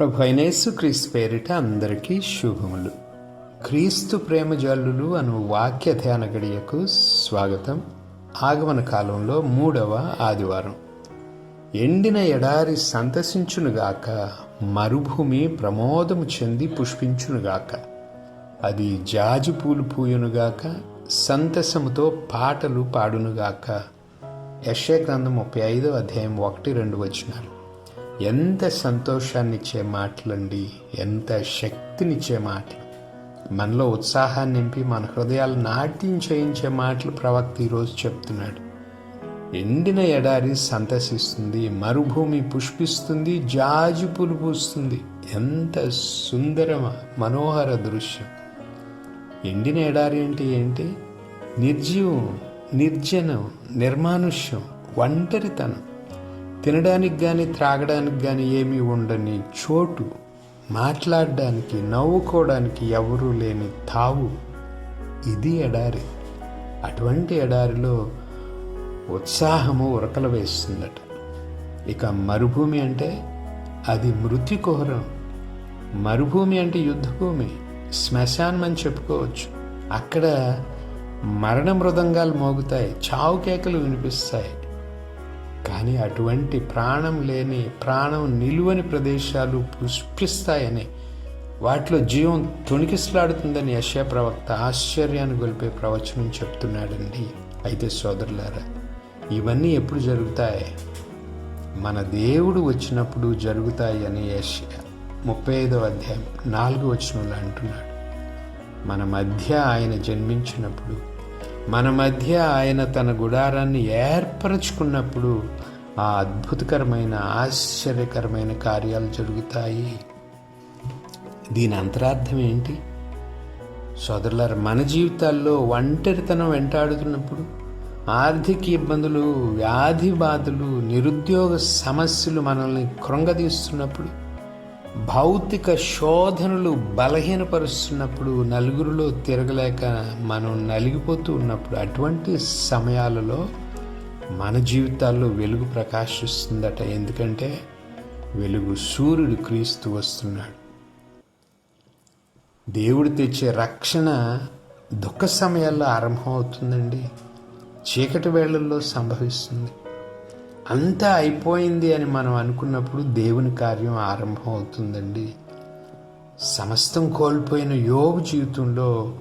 ప్రభు అయినేసు క్రీస్తు పేరిట అందరికీ శుభములు. క్రీస్తు ప్రేమ జల్లులు అను వాక్య ధ్యాన గడియకు స్వాగతం. ఆగమన కాలంలో మూడవ ఆదివారం. ఎండిన ఎడారి సంతసించునుగాక మరుభూమి ప్రమోదము చెంది పుష్పించునుగాక అది జాజి పూలు పూయునుగాక సంతసముతో పాటలు పాడునుగాక. యశ్య గ్రంథం ముప్పై ఐదో అధ్యాయం ఒకటి రెండు వచ్చినారు ఎంత సంతోషాన్నిచ్చే మాటలండి ఎంత శక్తినిచ్చే మాటలు. మనలో ఉత్సాహాన్ని నింపి మన హృదయాలు నాట్యం చేయించే మాటలు ప్రవక్త ఈరోజు చెప్తున్నాడు. ఎండిన ఎడారి సంతసిస్తుంది మరుభూమి పుష్పిస్తుంది జాజి పూలు పూస్తుంది. ఎంత సుందర మనోహర దృశ్యం. ఎండిన ఎడారి అంటే ఏంటి? నిర్జీవం నిర్జనం నిర్మానుష్యం ఒంటరితనం. తినడానికి కానీ త్రాగడానికి కానీ ఏమీ ఉండని చోటు మాట్లాడడానికి నవ్వుకోవడానికి ఎవరూ లేని తావు ఇది ఎడారి. అటువంటి ఎడారిలో ఉత్సాహము ఉరకలు వేస్తుందట. ఇక మరుభూమి అంటే అది మృత్యుకుహరం మరుభూమి అంటే యుద్ధభూమి. శ్మశానం అని చెప్పుకోవచ్చు. అక్కడ మరణ మృదంగాలు మోగుతాయి. చావు కేకలు వినిపిస్తాయి. కానీ అటువంటి ప్రాణం లేని ప్రాణం నిలువని ప్రదేశాలు పుష్పిస్తాయని వాటిలో జీవం తుణికిస్లాడుతుందని యశా ప్రవక్త ఆశ్చర్యాన్ని గొలిపే ప్రవచనం చెప్తున్నాడండి. అయితే సోదరులారా ఇవన్నీ ఎప్పుడు జరుగుతాయి? మన దేవుడు వచ్చినప్పుడు జరుగుతాయి అని యశ ముప్పై ఐదవ అధ్యాయం నాలుగు వచనంలో అంటున్నాడు. మన మధ్య ఆయన జన్మించినప్పుడు మన మధ్య ఆయన తన గుడారాన్ని ఏర్పరచుకున్నప్పుడు ఆ అద్భుతకరమైన ఆశ్చర్యకరమైన కార్యాలు జరుగుతాయి. దీని అంతరార్థం ఏంటి? సోదరులారు మన జీవితాల్లో ఒంటరితనం వెంటాడుతున్నప్పుడు ఆర్థిక ఇబ్బందులు వ్యాధి బాధలు నిరుద్యోగ సమస్యలు మనల్ని కృంగదీస్తున్నప్పుడు భౌతిక శోధనలు బలహీనపరుస్తున్నప్పుడు నలుగురిలో తిరగలేక మనం నలిగిపోతూ ఉన్నప్పుడు అటువంటి సమయాలలో మన జీవితాల్లో వెలుగు ప్రకాశిస్తుందట. ఎందుకంటే వెలుగు సూర్యుడు క్రీస్తు వస్తున్నాడు. దేవుడు తెచ్చే రక్షణ దుఃఖ సమయాల్లో ఆరంభం అవుతుందండి. చీకటి వేళల్లో సంభవిస్తుంది. అంతా అయిపోయింది అని మనం అనుకున్నప్పుడు దేవుని కార్యం ఆరంభం అవుతుందండి. సమస్తం కోల్పోయిన యోగు జీవితంలో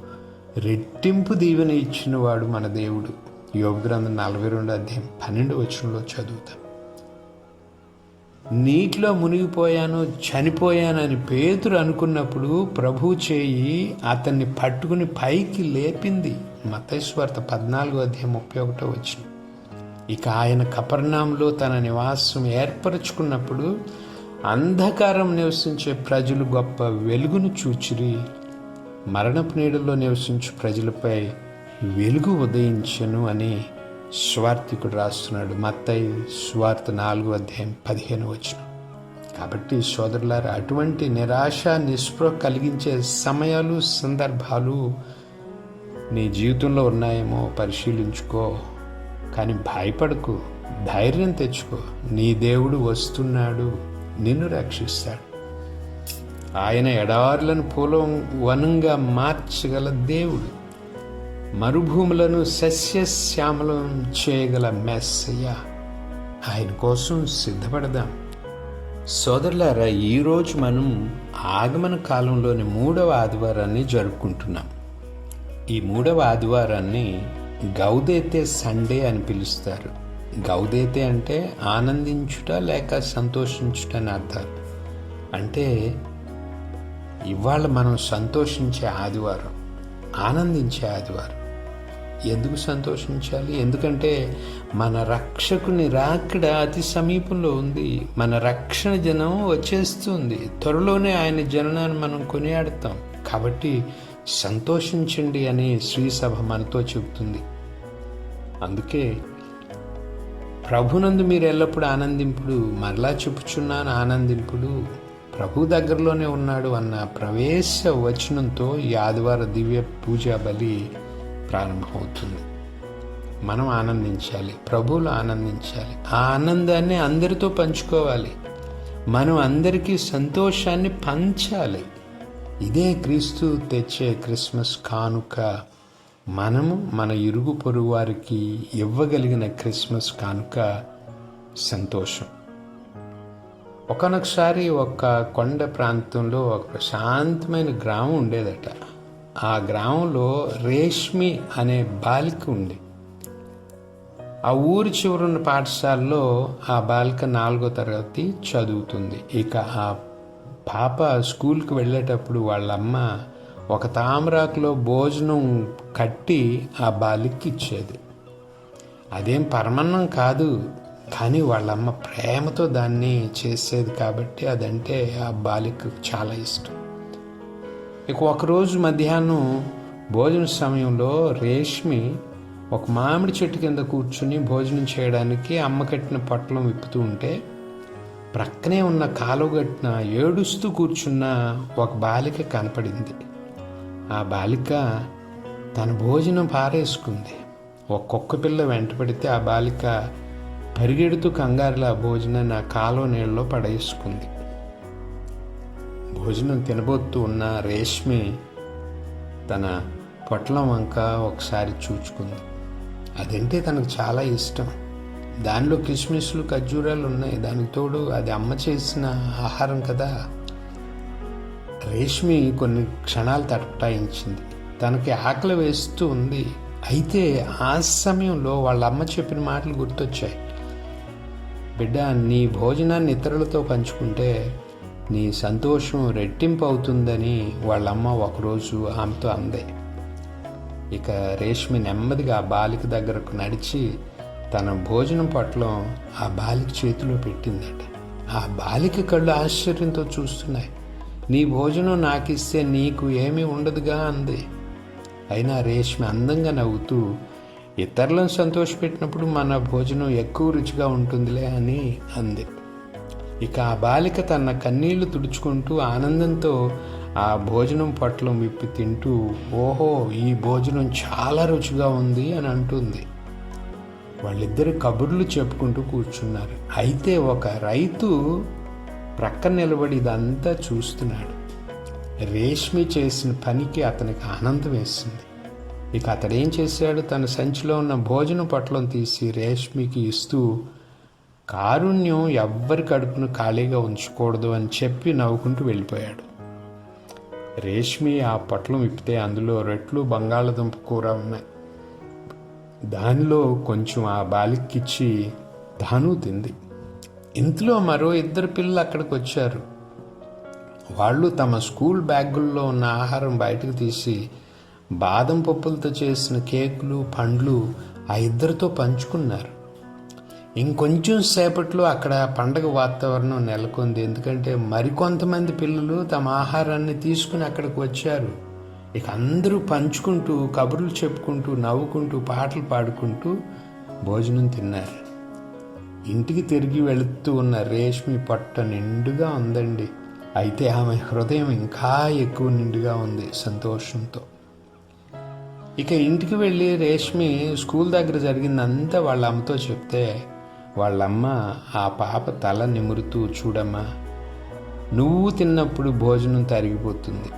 రెట్టింపు దీవెన ఇచ్చిన వాడు మన దేవుడు. యోగ గ్రంథం నలభై రెండు అధ్యాయం పన్నెండు వచనంలో చదువుతాం. నీటిలో మునిగిపోయాను చనిపోయానని పేతురు అనుకున్నప్పుడు ప్రభు చేయి అతన్ని పట్టుకుని పైకి లేపింది. మతేశ్వార్త పద్నాలుగో అధ్యాయం ముప్పై ఒకటో వచ్చిన ఇక ఆయన కపర్ణంలో తన నివాసం ఏర్పరచుకున్నప్పుడు అంధకారం నివసించే ప్రజలు గొప్ప వెలుగును చూచిరి. మరణపు నీడలో నివసించు ప్రజలపై వెలుగు ఉదయించను అని స్వార్థికుడు రాస్తున్నాడు. మత్తయి స్వార్థ నాలుగు అధ్యాయం పదిహేను వచ్చిన కాబట్టి సోదరులారు అటువంటి నిరాశ నిస్పృహ కలిగించే సమయాలు సందర్భాలు నీ జీవితంలో ఉన్నాయేమో పరిశీలించుకో. కానీ భయపడకు ధైర్యం తెచ్చుకో. నీ దేవుడు వస్తున్నాడు నిన్ను రక్షిస్తాడు. ఆయన ఎడారులను పూలం వనంగా మార్చగల దేవుడు. మరుభూములను సస్యశ్యామలం చేయగల మెస్సయ్య ఆయన కోసం సిద్ధపడదాం. సోదరులారా ఈరోజు మనం ఆగమన కాలంలోని మూడవ ఆదివారాన్ని జరుపుకుంటున్నాం. ఈ మూడవ ఆదివారాన్ని గౌదేతే సండే అని పిలుస్తారు. గౌదేతే అంటే ఆనందించుట లేక సంతోషించుట అని అర్థాలు. అంటే ఇవాళ మనం సంతోషించే ఆదివారం ఆనందించే ఆదివారం. ఎందుకు సంతోషించాలి? ఎందుకంటే మన రక్షకుని రాకడ అతి సమీపంలో ఉంది. మన రక్షణ జనం వచ్చేస్తుంది. త్వరలోనే ఆయన జననాన్ని మనం కొనియాడతాం. కాబట్టి సంతోషించండి అని శ్రీసభ మనతో చెబుతుంది. అందుకే ప్రభునందు మీరు ఎల్లప్పుడూ ఆనందింపుడు మరలా చెప్పుచున్నాను ఆనందింపుడు ప్రభు దగ్గరలోనే ఉన్నాడు అన్న ప్రవేశ వచనంతో ఈ ఆదివార దివ్య పూజా బలి ప్రారంభమవుతుంది మనం ఆనందించాలి. ప్రభువులు ఆనందించాలి. ఆ ఆనందాన్ని అందరితో పంచుకోవాలి. మనం అందరికీ సంతోషాన్ని పంచాలి. ఇదే క్రీస్తు తెచ్చే క్రిస్మస్ కానుక. మనము మన ఇరుగు పొరుగు వారికి ఇవ్వగలిగిన క్రిస్మస్ కానుక సంతోషం. ఒకనొకసారి ఒక కొండ ప్రాంతంలో ఒక ప్రశాంతమైన గ్రామం ఉండేదట. ఆ గ్రామంలో రేష్మి అనే బాలిక ఉంది. ఆ ఊరి చివరున్న పాఠశాలలో ఆ బాలిక నాలుగో తరగతి చదువుతుంది. ఇక ఆ పాప స్కూల్కి వెళ్ళేటప్పుడు వాళ్ళమ్మ ఒక తామరాకులో భోజనం కట్టి ఆ బాలికి ఇచ్చేది. అదేం పరమన్నం కాదు కానీ వాళ్ళమ్మ ప్రేమతో దాన్ని చేసేది కాబట్టి అదంటే ఆ బాలికకు చాలా ఇష్టం. ఇక ఒకరోజు మధ్యాహ్నం భోజన సమయంలో రేష్మి ఒక మామిడి చెట్టు కింద కూర్చుని భోజనం చేయడానికి అమ్మ కట్టిన పొట్లం విప్పుతూ ఉంటే ప్రక్కనే ఉన్న కాలుగట్టిన ఏడుస్తూ కూర్చున్న ఒక బాలిక కనపడింది. ఆ బాలిక తన భోజనం పారేసుకుంది. ఒక కుక్క పిల్ల వెంటపడితే ఆ బాలిక పరిగెడుతూ కంగారులా భోజనాన్ని ఆ కాలువ నీళ్ళలో పడేసుకుంది. భోజనం తినబోతూ ఉన్న రేష్మి తన పొట్లం వంక ఒకసారి చూచుకుంది. అదంటే తనకు చాలా ఇష్టం. దానిలో కిస్మిస్లు ఖర్జూరాలు ఉన్నాయి. దానికి తోడు అది అమ్మ చేసిన ఆహారం కదా. రేష్మి కొన్ని క్షణాలు తటపటాయించింది. తనకి ఆకలి వేస్తూ ఉంది. అయితే ఆ సమయంలో వాళ్ళ అమ్మ చెప్పిన మాటలు గుర్తొచ్చాయి. బిడ్డ నీ భోజనాన్ని ఇతరులతో పంచుకుంటే నీ సంతోషం రెట్టింపు అవుతుందని వాళ్ళమ్మ ఒకరోజు ఆమెతో అంది. ఇక రేష్మి నెమ్మదిగా ఆ బాలిక దగ్గరకు నడిచి తన భోజనం పట్లం ఆ బాలిక చేతిలో పెట్టిందట. ఆ బాలిక కళ్ళు ఆశ్చర్యంతో చూస్తున్నాయి. నీ భోజనం నాకిస్తే నీకు ఏమీ ఉండదుగా అంది. అయినా రేష్మి అందంగా నవ్వుతూ ఇతరులను సంతోషపెట్టినప్పుడు మన భోజనం ఎక్కువ రుచిగా ఉంటుందిలే అని అంది. ఇక ఆ బాలిక తన కన్నీళ్ళు తుడుచుకుంటూ ఆనందంతో ఆ భోజనం పొట్లం విప్పి తింటూ ఓహో ఈ భోజనం చాలా రుచిగా ఉంది అని అంటుంది. వాళ్ళిద్దరు కబుర్లు చెప్పుకుంటూ కూర్చున్నారు. అయితే ఒక రైతు ప్రక్కన నిలబడి ఇదంతా చూస్తున్నాడు. రేష్మి చేసిన పనికి అతనికి ఆనందం వేసింది. ఇక అతడేం చేశాడు? తన సంచిలో ఉన్న భోజనం పట్లం తీసి రేష్మికి ఇస్తూ కారుణ్యం ఎవ్వరి కడుపును ఖాళీగా ఉంచకూడదు అని చెప్పి నవ్వుకుంటూ వెళ్ళిపోయాడు. రేష్మి ఆ పొట్లం విప్పితే అందులో రెట్లు బంగాళదుంప కూర ఉన్నాయి. దానిలో కొంచెం ఆ బాలికిచ్చి ధాను తింది. ఇంతలో మరో ఇద్దరు పిల్లలు అక్కడికి వచ్చారు. వాళ్ళు తమ స్కూల్ బ్యాగుల్లో ఉన్న ఆహారం బయటకు తీసి బాదం పప్పులతో చేసిన కేకులు పండ్లు ఆ ఇద్దరితో పంచుకున్నారు. ఇంకొంచెం సేపట్లో అక్కడ పండగ వాతావరణం నెలకొంది. ఎందుకంటే మరికొంతమంది పిల్లలు తమ ఆహారాన్ని తీసుకుని అక్కడికి వచ్చారు. ఇక అందరూ పంచుకుంటూ కబుర్లు చెప్పుకుంటూ నవ్వుకుంటూ పాటలు పాడుకుంటూ భోజనం తిన్నారు. ఇంటికి తిరిగి వెళుతూ ఉన్న రేష్మి పొట్ట నిండుగా ఉందండి. అయితే ఆమె హృదయం ఇంకా ఎక్కువ నిండుగా ఉంది సంతోషంతో. ఇక ఇంటికి వెళ్ళి రేష్మి స్కూల్ దగ్గర జరిగిందంతా వాళ్ళ అమ్మతో చెప్తే వాళ్ళమ్మ ఆ పాప తల నిమురుతూ చూడమ్మా నువ్వు తిన్నప్పుడు భోజనం తరిగిపోతుంది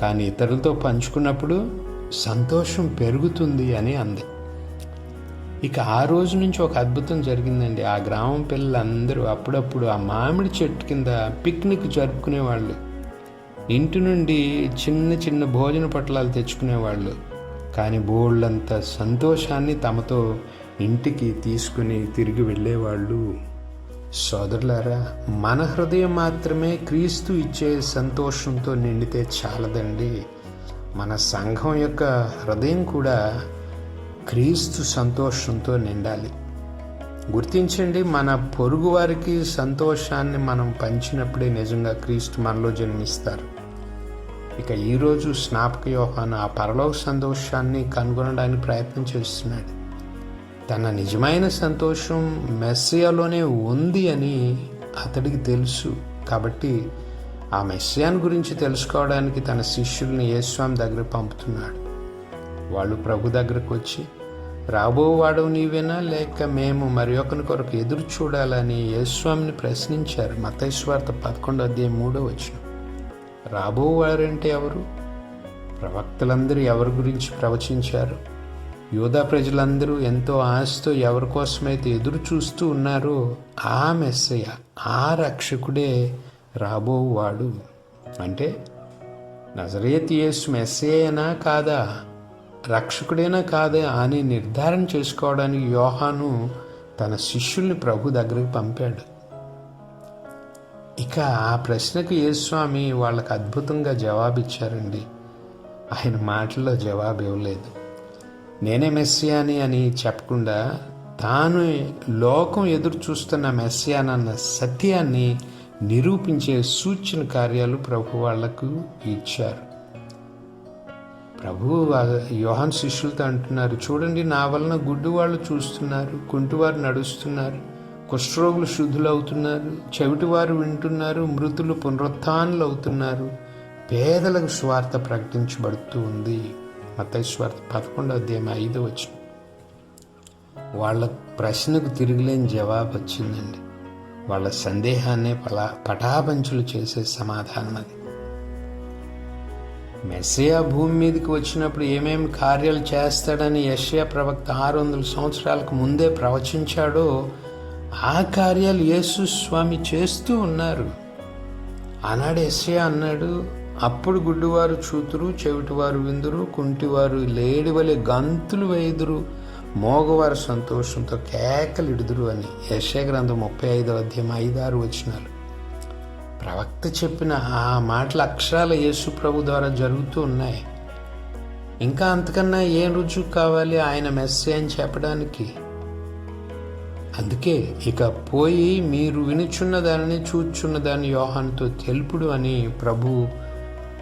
కానీ ఇతరులతో పంచుకున్నప్పుడు సంతోషం పెరుగుతుంది అని అంది. ఇక ఆ రోజు నుంచి ఒక అద్భుతం జరిగిందండి. ఆ గ్రామం పిల్లలందరూ అప్పుడప్పుడు ఆ మామిడి చెట్టు కింద పిక్నిక్ జరుపుకునేవాళ్ళు. ఇంటి నుండి చిన్న చిన్న భోజన పట్లాలు తెచ్చుకునేవాళ్ళు. కానీ బోళ్ళంత సంతోషాన్ని తమతో ఇంటికి తీసుకుని తిరిగి వెళ్ళేవాళ్ళు. సోదరులారా మన హృదయం మాత్రమే క్రీస్తు ఇచ్చే సంతోషంతో నిండితే చాలదండి. మన సంఘం యొక్క హృదయం కూడా క్రీస్తు సంతోషంతో నిండాలి. గుర్తించండి మన పొరుగు వారికి సంతోషాన్ని మనం పంచినప్పుడే నిజంగా క్రీస్తు మనలో జన్మిస్తారు. ఇక ఈరోజు స్నాపక యోహాను ఆ పరలోక సంతోషాన్ని కనుగొనడానికి ప్రయత్నం చేస్తున్నాడు. తన నిజమైన సంతోషం మెస్సియాలోనే ఉంది అని అతడికి తెలుసు. కాబట్టి ఆ మెస్సియాన్ గురించి తెలుసుకోవడానికి తన శిష్యుల్ని యేస్వామి దగ్గర పంపుతున్నాడు. వాళ్ళు ప్రభు దగ్గరకు వచ్చి రాబోవాడు నీవేనా? లేక మేము మరి ఒకరి కొరకు ఎదురు చూడాలని యేస్వామిని ప్రశ్నించారు. మతేశ్వార్త పదకొండో అధ్యాయం మూడో వచ్చిన రాబోవారంటే ఎవరు? ప్రవక్తలందరూ ఎవరి గురించి ప్రవచించారు? యూదా ప్రజలందరూ ఎంతో ఆశతో ఎవరి కోసమైతే ఎదురు చూస్తూ ఉన్నారో ఆ మెస్సయ ఆ రక్షకుడే రాబోవాడు అంటే నజరేత్ యేసు మెస్సేనా కాదా రక్షకుడేనా కాదా అని నిర్ధారణ చేసుకోవడానికి యోహాను తన శిష్యుల్ని ప్రభు దగ్గరికి పంపాడు. ఇక ఆ ప్రశ్నకు యేస్వామి వాళ్ళకి అద్భుతంగా జవాబిచ్చారండి. ఆయన మాటల్లో జవాబు ఇవ్వలేదు నేనే మెస్సియాని అని చెప్పకుండా తాను లోకం ఎదురు చూస్తున్న మెస్సియానన్న సత్యాన్ని నిరూపించే సూచన కార్యాలు ప్రభు వాళ్ళకు ఇచ్చారు. ప్రభు యోహన్ శిష్యులతో అంటున్నారు చూడండి నా వలన గుడ్డు వాళ్ళు చూస్తున్నారు కుంటివారు నడుస్తున్నారు కుష్ఠరోగులు శుద్ధులు అవుతున్నారు చెవిటివారు వింటున్నారు మృతులు పునరుత్థానులు అవుతున్నారు పేదలకు స్వార్థ ప్రకటించబడుతూ ఉంది. మత పదకొండో అధ్యాయం ఐదు వచ్చిన వాళ్ళ ప్రశ్నకు తిరుగులేని జవాబు వచ్చిందండి. వాళ్ళ సందేహాన్నే పలా పటాపంచులు చేసే సమాధానం అది. మెస్సియా భూమి మీదకి వచ్చినప్పుడు ఏమేమి కార్యాలు చేస్తాడని యష్యా ప్రవక్త ఆరు వందల సంవత్సరాలకు ముందే ప్రవచించాడో ఆ కార్యాలు యేసు స్వామి చేస్తూ ఉన్నారు. ఆనాడు యష్యా అన్నాడు అప్పుడు గుడ్డివారు చూతురు చెవిటివారు విందురు కుంటివారు లేడివలే గంతులు వేయుదురు. మోగవారు సంతోషంతో కేకలిడుదురు అని యశయ గ్రంథం ముప్పై ఐదో అధ్యాయం ఐదారు వచ్చినారు ప్రవక్త చెప్పిన ఆ మాటల అక్షరాల యేసు ప్రభు ద్వారా జరుగుతూ ఉన్నాయి. ఇంకా అంతకన్నా ఏం రుజువు కావాలి ఆయన మెస్సే అని చెప్పడానికి? అందుకే ఇక పోయి మీరు వినుచున్న దానిని చూచున్న దాన్ని యోహాన్తో తెలుపుడు అని ప్రభు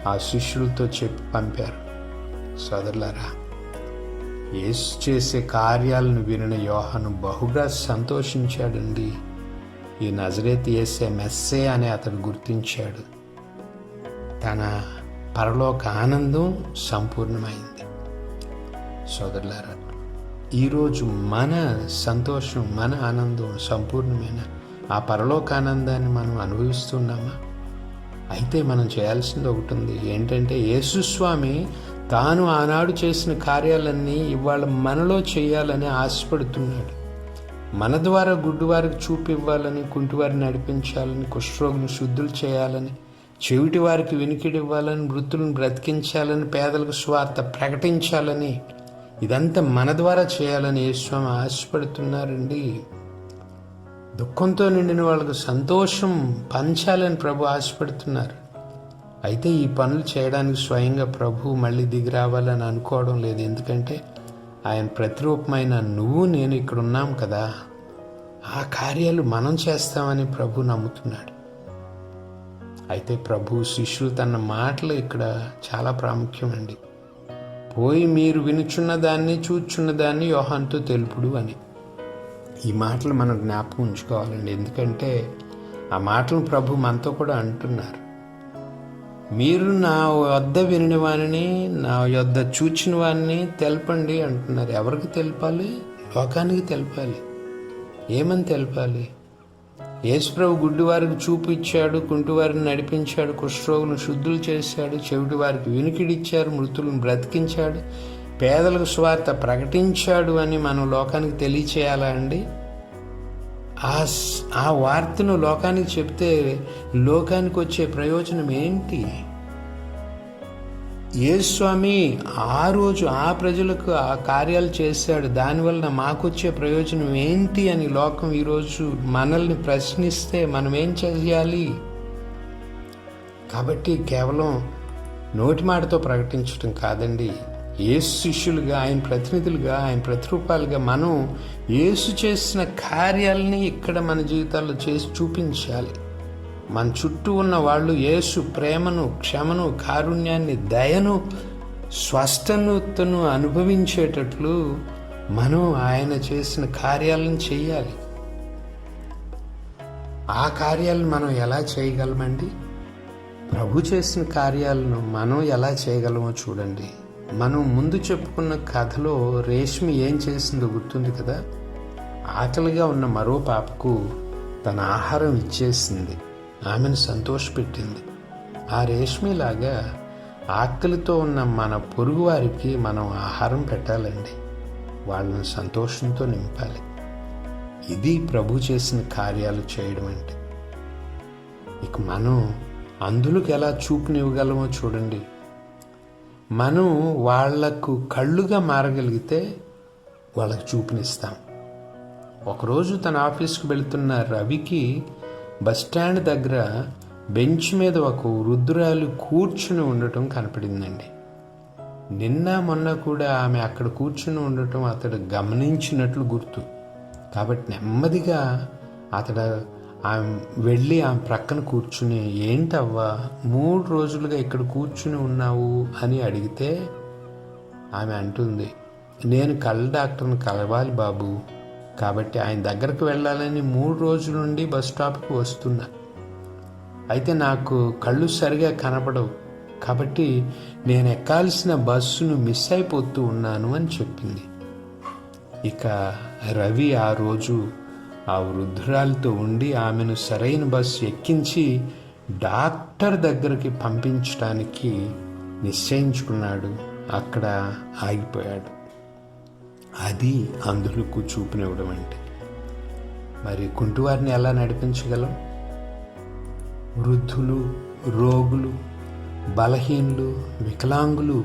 ఆ శిష్యులతో చెప్పి పంపారు. సోదరులారా యేసు చేసే కార్యాలను వినిన యోహను బహుగా సంతోషించాడండి. ఈ నజరేత్ వేసే మెస్సే అని అతడు గుర్తించాడు. తన పరలోక ఆనందం సంపూర్ణమైంది. సోదరులారా ఈరోజు మన సంతోషం మన ఆనందం సంపూర్ణమైన ఆ పరలోక ఆనందాన్ని మనం అనుభవిస్తున్నామా? అయితే మనం చేయాల్సింది ఒకటి ఉంది. ఏంటంటే యేసుస్వామి తాను ఆనాడు చేసిన కార్యాలన్నీ ఇవాళ మనలో చేయాలని ఆశపడుతున్నాడు. మన ద్వారా గుడ్డివారికి చూపివ్వాలని కుంటివారిని నడిపించాలని కుష్ఠరోగులను శుద్ధులు చేయాలని చెవిటి వారికి వినికిడి ఇవ్వాలని మృతులను బ్రతికించాలని పేదలకు స్వార్థ ప్రకటించాలని ఇదంతా మన ద్వారా చేయాలని యేసుస్వామి ఆశపడుతున్నారండి. దుఃఖంతో నిండిన వాళ్ళకు సంతోషం పంచాలని ప్రభు ఆశపడుతున్నారు. అయితే ఈ పనులు చేయడానికి స్వయంగా ప్రభు మళ్ళీ దిగి రావాలని అనుకోవడం లేదు. ఎందుకంటే ఆయన ప్రతిరూపమైన నువ్వు నేను ఇక్కడ ఉన్నాం కదా. ఆ కార్యాలు మనం చేస్తామని ప్రభు నమ్ముతున్నాడు. అయితే ప్రభు శిష్యులు తన మాటలు ఇక్కడ చాలా ప్రాముఖ్యమండి. పోయి మీరు వినుచున్న దాన్ని చూచున్న దాన్ని యోహాన్తో తెలుపుడు అని. ఈ మాటలు మనం జ్ఞాపకం ఉంచుకోవాలండి. ఎందుకంటే ఆ మాటలు ప్రభు మనతో కూడా అంటున్నారు. మీరు నా వద్ద వినిన వారిని నా యొద్ద చూచిన వారిని తెలపండి అంటున్నారు. ఎవరికి తెలపాలి? లోకానికి తెలపాలి. ఏమని తెలపాలి? యేసుప్రభు గుడ్డి వారికి చూపు ఇచ్చాడు కుంటివారిని నడిపించాడు కుష్ఠరోగులను శుద్ధులు చేశాడు చెవిటి వారికి వినికిడిచ్చారు మృతులను బ్రతికించాడు. పేదలకు స్వార్థ ప్రకటించాడు అని మనం లోకానికి తెలియచేయాలా అండి? ఆ ఆ వార్తను లోకానికి చెప్తే లోకానికి వచ్చే ప్రయోజనం ఏంటి? స్వామి ఆ రోజు ఆ ప్రజలకు ఆ కార్యాలు చేశాడు. దానివల్ల మాకొచ్చే ప్రయోజనం ఏంటి అని లోకం ఈరోజు మనల్ని ప్రశ్నిస్తే మనం ఏం చేయాలి? కాబట్టి కేవలం నోటి మాటతో ప్రకటించడం కాదండి. ఏసు శిష్యులుగా ఆయన ప్రతినిధులుగా ఆయన ప్రతిరూపాలుగా మనం ఏసు చేసిన కార్యాలని ఇక్కడ మన జీవితాల్లో చేసి చూపించాలి. మన చుట్టూ ఉన్న వాళ్ళు యేసు ప్రేమను క్షమను కారుణ్యాన్ని దయను స్వస్థనతను అనుభవించేటట్లు మనం ఆయన చేసిన కార్యాలను చేయాలి. ఆ కార్యాలను మనం ఎలా చేయగలమండి? ప్రభు చేసిన కార్యాలను మనం ఎలా చేయగలమో చూడండి. మనం ముందు చెప్పుకున్న కథలో రేష్మి ఏం చేసిందో గుర్తుంది కదా? ఆకలిగా ఉన్న మరో పాపకు తన ఆహారం ఇచ్చేసింది. ఆమెను సంతోషపెట్టింది. ఆ రేష్మిలాగా ఆకలితో ఉన్న మన పొరుగువారికి మనం ఆహారం పెట్టాలండి. వాళ్ళని సంతోషంతో నింపాలి. ఇది ప్రభు చేసిన కార్యాలు చేయడం అంటే. ఇక మనం అందులోకి ఎలా చూపునివ్వగలమో చూడండి. మనం వాళ్ళకు కళ్ళుగా మారగలిగితే వాళ్ళకి చూపునిస్తాం. ఒకరోజు తన ఆఫీస్కి వెళుతున్న రవికి బస్టాండ్ దగ్గర బెంచ్ మీద ఒక వృద్ధురాలు కూర్చుని ఉండటం కనపడిందండి. నిన్న మొన్న కూడా ఆమె అక్కడ కూర్చుని ఉండటం అతడు గమనించినట్లు గుర్తు. కాబట్టి నెమ్మదిగా అతడు ఆమె వెళ్ళి ఆమె ప్రక్కన కూర్చుని ఏంటవ్వా మూడు రోజులుగా ఇక్కడ కూర్చుని ఉన్నావు? అని అడిగితే ఆమె అంటుంది నేను కళ్ళ డాక్టర్ని కలవాలి బాబు కాబట్టి ఆయన దగ్గరకు వెళ్ళాలని మూడు రోజుల నుండి బస్ స్టాప్కి వస్తున్నా. అయితే నాకు కళ్ళు సరిగా కనపడవు కాబట్టి నేను ఎక్కాల్సిన బస్సును మిస్ అయిపోతూ ఉన్నాను అని చెప్పింది. ఇక రవి ఆ రోజు ఆ వృద్ధురాలితో ఉండి ఆమెను సరైన బస్సు ఎక్కించి డాక్టర్ దగ్గరికి పంపించడానికి నిశ్చయించుకున్నాడు. అక్కడ ఆగిపోయాడు. అది అందులకు చూపునివ్వడం అంటే. మరి కుంటివారిని ఎలా నడిపించగలం? వృద్ధులు రోగులు బలహీనులు వికలాంగులు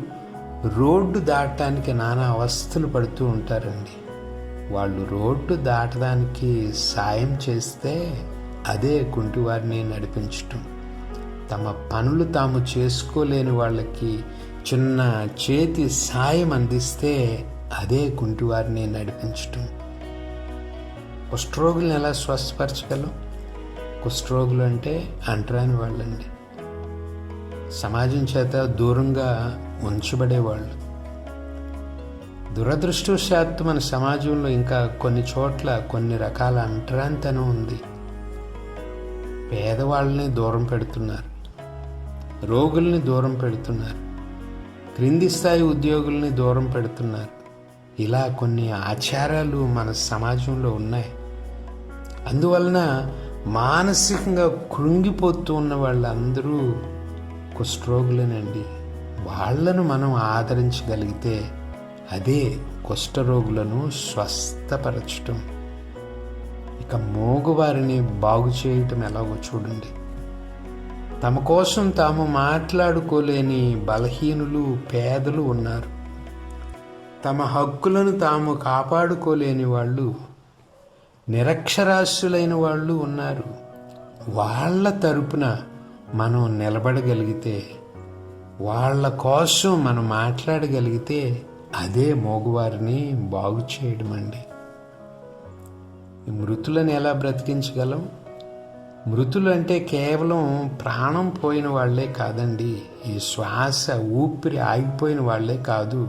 రోడ్డు దాటడానికి నానా అవస్థలు పడుతూ ఉంటారండి. వాళ్ళు రోడ్డు దాటడానికి సాయం చేస్తే అదే కుంటివారిని నడిపించటం. తమ పనులు తాము చేసుకోలేని వాళ్ళకి చిన్న చేతి సాయం అందిస్తే అదే కుంటివారిని నడిపించటం. కుష్ఠరోగులను ఎలా స్వస్థపరచగలం? కుష్ఠరోగులు అంటే అంటరాని వాళ్ళండి. సమాజం చేత దూరంగా ఉంచబడేవాళ్ళు. దురదృష్టవశాత్తు మన సమాజంలో ఇంకా కొన్ని చోట్ల కొన్ని రకాల అంటరాంతనం ఉంది. పేదవాళ్ళని దూరం పెడుతున్నారు. రోగుల్ని దూరం పెడుతున్నారు. క్రింది స్థాయి ఉద్యోగుల్ని దూరం పెడుతున్నారు. ఇలా కొన్ని ఆచారాలు మన సమాజంలో ఉన్నాయి. అందువలన మానసికంగా కృంగిపోతూ ఉన్న వాళ్ళందరూ కుష్ఠరోగులేనండి. వాళ్ళను మనం ఆదరించగలిగితే అదే కుష్ఠరోగులను స్వస్థపరచటం. ఇక మోగువారిని బాగు చేయటం ఎలాగో చూడండి. తమ కోసం తాము మాట్లాడుకోలేని బలహీనులు పేదలు ఉన్నారు. తమ హక్కులను తాము కాపాడుకోలేని వాళ్ళు నిరక్షరాస్యులైన వాళ్ళు ఉన్నారు. వాళ్ళ తరపున మనం నిలబడగలిగితే వాళ్ళ కోసం మనం మాట్లాడగలిగితే అదే మోగువారిని బాగు చేయడం అండి. ఈ మృతులను ఎలా బ్రతికించగలం? మృతులు అంటే కేవలం ప్రాణం పోయిన వాళ్ళే కాదండి. ఈ శ్వాస ఊపిరి ఆగిపోయిన వాళ్ళే కాదు.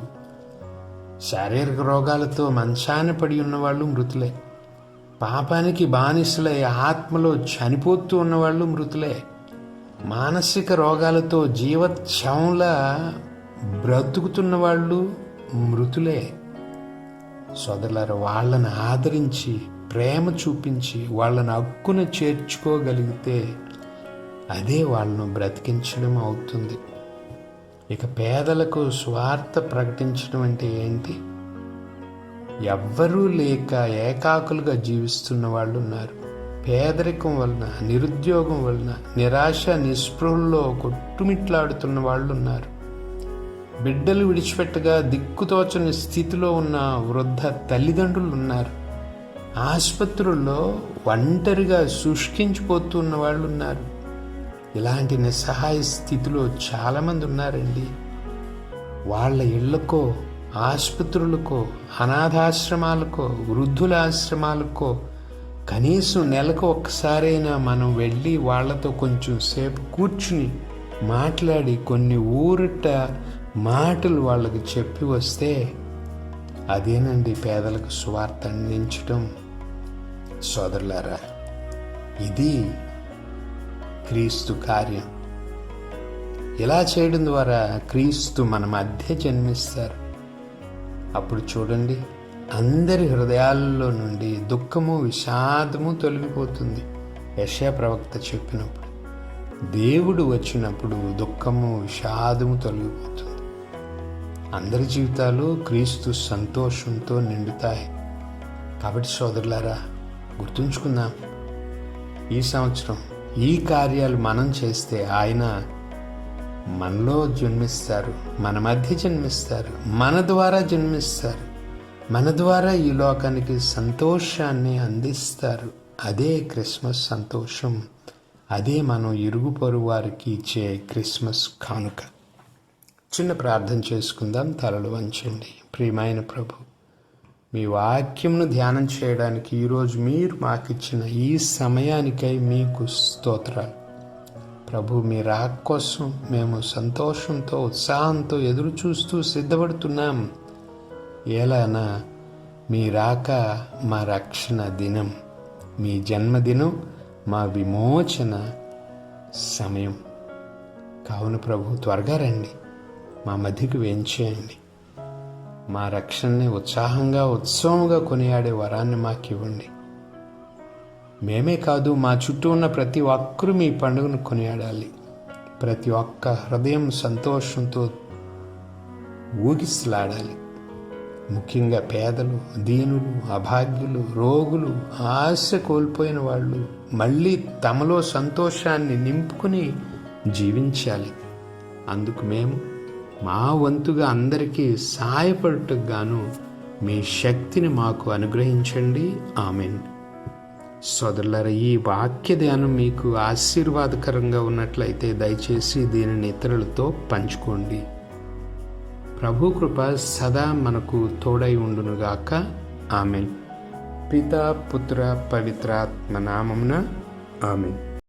శారీరక రోగాలతో మంచాన పడి ఉన్నవాళ్ళు మృతులే. పాపానికి బానిసలై ఆత్మలో చనిపోతూ ఉన్నవాళ్ళు మృతులే. మానసిక రోగాలతో జీవత్సవంలా బ్రతుకుతున్న వాళ్ళు మృతులే. సోదరులారు వాళ్ళని ఆదరించి ప్రేమ చూపించి వాళ్ళని హక్కున చేర్చుకోగలిగితే అదే వాళ్ళను బ్రతికించడం అవుతుంది. ఇక పేదలకు స్వార్థ ప్రకటించడం అంటే ఏంటి? ఎవ్వరూ లేక ఏకాకులుగా జీవిస్తున్న వాళ్ళు ఉన్నారు. పేదరికం వలన నిరుద్యోగం వలన నిరాశ నిస్పృహల్లో కొట్టుమిట్లాడుతున్న వాళ్ళు ఉన్నారు. బిడ్డలు విడిచిపెట్టగా దిక్కుతోచని స్థితిలో ఉన్న వృద్ధ తల్లిదండ్రులు ఉన్నారు ఆసుపత్రుల్లో ఒంటరిగా శుష్కించిపోతున్న వాళ్ళు ఉన్నారు ఇలాంటి నిస్సహాయ స్థితిలో చాలామంది ఉన్నారండి. వాళ్ళ ఇళ్ళకో ఆసుపత్రులకో అనాథాశ్రమాలకో వృద్ధుల ఆశ్రమాలకో కనీసం నెలకు ఒక్కసారైనా మనం వెళ్ళి వాళ్ళతో కొంచెం సేపు కూర్చుని మాట్లాడి కొన్ని ఊరట మాటలు వాళ్ళకి చెప్పి వస్తే అదేనండి పేదలకు స్వార్థ అందించటం. సోదరులారా ఇది క్రీస్తు కార్యం. ఇలా చేయడం ద్వారా క్రీస్తు మన మధ్య జన్మిస్తారు. అప్పుడు చూడండి అందరి హృదయాల్లో నుండి దుఃఖము విషాదము తొలగిపోతుంది. యశా ప్రవక్త చెప్పినప్పుడు దేవుడు వచ్చినప్పుడు దుఃఖము విషాదము తొలగిపోతుంది. అందరి జీవితాలు క్రీస్తు సంతోషంతో నిండుతాయి. కాబట్టి సోదరులారా గుర్తుంచుకుందాం. ఈ సంవత్సరం ఈ కార్యాలు మనం చేస్తే ఆయన మనలో జన్మిస్తారు మన మధ్య జన్మిస్తారు మన ద్వారా జన్మిస్తారు మన ద్వారా ఈ లోకానికి సంతోషాన్ని అందిస్తారు. అదే క్రిస్మస్ సంతోషం. అదే మనం ఇరుగు పొరుగు వారికి ఇచ్చే క్రిస్మస్ కానుక. చిన్న ప్రార్థన చేసుకుందాం తలలు వంచండి. ప్రియమైన ప్రభు మీ వాక్యంను ధ్యానం చేయడానికి ఈరోజు మీరు మాకిచ్చిన ఈ సమయానికై మీకు స్తోత్రాలు. ప్రభు మీ రాక కోసం మేము సంతోషంతో ఉత్సాహంతో ఎదురు చూస్తూ సిద్ధపడుతున్నాం. ఎలానా మీ రాక మా రక్షణ దినం మీ జన్మదినం మా విమోచన సమయం. కావున ప్రభు త్వరగా రండి. మా మధ్యకు వేంచేయండి మా రక్షణని ఉత్సాహంగా ఉత్సవంగా కొనియాడే వరాన్ని మాకు ఇవ్వండి మేమే కాదు మా చుట్టూ ఉన్న ప్రతి ఒక్కరూ మీ పండుగను కొనియాడాలి. ప్రతి ఒక్క హృదయం సంతోషంతో ఊగిసలాడాలి. ముఖ్యంగా పేదలు దీనులు అభాగ్యులు రోగులు ఆశ కోల్పోయిన వాళ్ళు మళ్ళీ తమలో సంతోషాన్ని నింపుకుని జీవించాలి. అందుకు మేము మా వంతుగా అందరికీ సహాయపడటకు గాను మీ శక్తిని మాకు అనుగ్రహించండి. ఆమెన్. సోదరులారా ఈ వాక్య ధ్యానం మీకు ఆశీర్వాదకరంగా ఉన్నట్లయితే దయచేసి దీనిని ఇతరులతో పంచుకోండి. ప్రభు కృప సదా మనకు తోడై ఉండునుగాక. ఆమెన్. పిత పుత్ర పవిత్రాత్మ నామమున ఆమెన్.